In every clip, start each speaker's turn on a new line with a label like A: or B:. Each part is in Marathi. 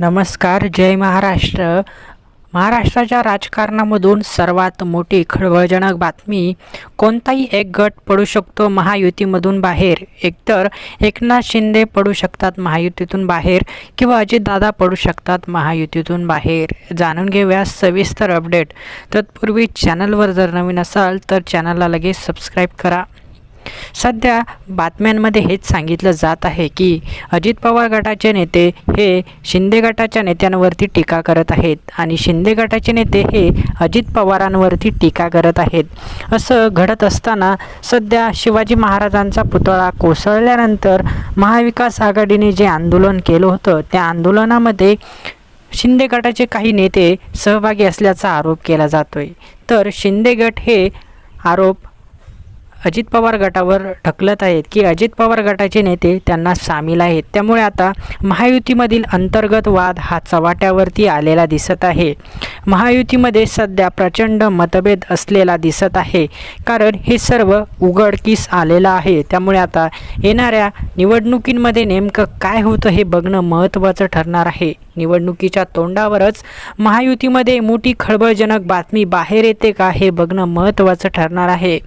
A: नमस्कार जय महाराष्ट्र. महाराष्ट्राच्या राजकारणामधून सर्वात मोठी खळबळजनक बातमी कोणताही एक गट पडू शकतो महायुतीमधून बाहेर. एकतर एकनाथ शिंदे पडू शकतात महायुतीतून बाहेर किंवा अजितदादा पडू शकतात महायुतीतून बाहेर. जाणून घेऊया सविस्तर अपडेट. तत्पूर्वी चॅनलवर जर नवीन असाल तर चॅनलला लगेच सबस्क्राईब करा. सध्या बातम्यांमध्ये हेच सांगितलं जात आहे की अजित पवार गटाचे नेते हे शिंदे गटाच्या नेत्यांवरती टीका करत आहेत आणि शिंदे गटाचे नेते हे अजित पवारांवरती टीका करत आहेत. असं घडत असताना सध्या शिवाजी महाराजांचा पुतळा कोसळल्यानंतर महाविकास आघाडीने जे आंदोलन केलं होतं त्या आंदोलनामध्ये शिंदे गटाचे काही नेते सहभागी असल्याचा आरोप केला जातोय. तर शिंदे गट हे आरोप अजित पवार गटावर ढकलत आहेत की अजित पवार गटाचे नेते त्यांना सामील आहेत. त्यामुळे आता महायुतीमधील अंतर्गत वाद हा चव्हाट्यावरती आलेला दिसत आहे. महायुतीमध्ये सध्या प्रचंड मतभेद असलेला दिसत आहे. कारण हे सर्व उघडकीस आलेलं आहे. त्यामुळे आता येणाऱ्या निवडणुकींमध्ये नेमकं काय होतं हे बघणं महत्त्वाचं ठरणार आहे. निवडणुकीच्या तोंडावरच महायुतीमध्ये मोठी खळबळजनक बातमी बाहेर येते का हे बघणं महत्त्वाचं ठरणार आहे.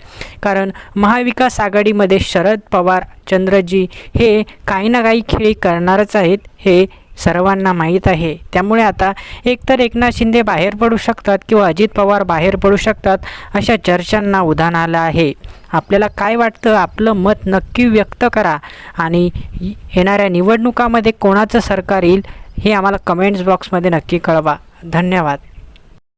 A: कारण महाविकास आघाडीमध्ये शरद पवार चंद्रजी हे काही ना काही खेळी करणारच आहेत. हे सर्वांना माहीत आहे. त्यामुळे आता एकतर एकनाथ शिंदे बाहेर पडू शकतात किंवा अजित पवार बाहेर पडू शकतात अशा चर्चांना उधाण आलं आहे. आपल्याला काय वाटतं? आपलं मत नक्की व्यक्त करा. आणि येणाऱ्या निवडणुकामध्ये कोणाचं सरकार येईल हे आम्हाला कमेंट्स बॉक्समध्ये नक्की कळवा. धन्यवाद.